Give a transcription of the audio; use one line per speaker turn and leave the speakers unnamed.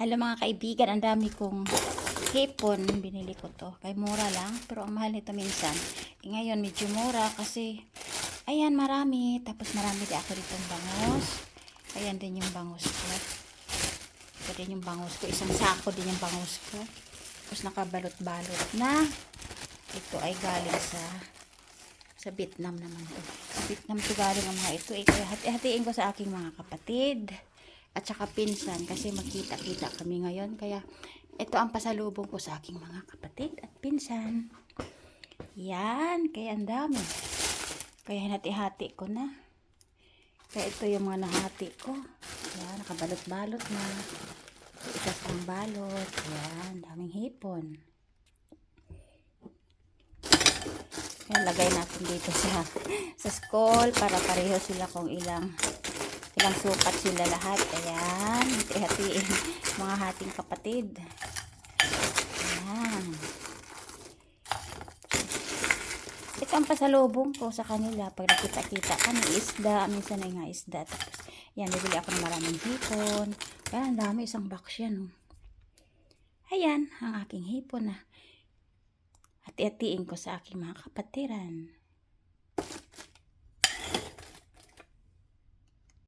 Hello mga kaibigan, ang dami kong hipon. Binili ko to. Kay mura lang, pero ang mahal nito minsan. E ngayon medyo mura kasi ayan marami. Tapos marami din ako ditong bangos. Ayan din yung bangos ko. Ito din yung bangos ko. Isang sako din yung bangos ko. Tapos nakabalot-balot na. Ito ay galing sa sa Vietnam naman to. Sa Vietnam to galing ang mga ito. Eh, hati-hatiin ko sa aking mga kapatid. At saka pinsan kasi magkita-kita kami ngayon. Kaya ito ang pasalubong ko sa aking mga kapatid at pinsan. Yan. Kaya ang dami. Kaya hinati-hati ko na. Kaya ito yung mga nahati ko. Yan. Nakabalot-balot na. Isa pang balot. Yan. Daming hipon. Yan, lagay natin dito sa sa school para pareho sila kung ilang ilang sukat sila lahat. Ayan, hati-hatiin mga hating kapatid. Ayan. Ito ang pasalubong ko sa kanila pag nakita-kita kami isda, minsan ay nga isda. Tapos, yan, bibili ako ng maraming hipon. Ayan, dami, isang box yan. Oh. Ayan, ang aking hipon na hati-hatiin ko sa aking mga kapatiran.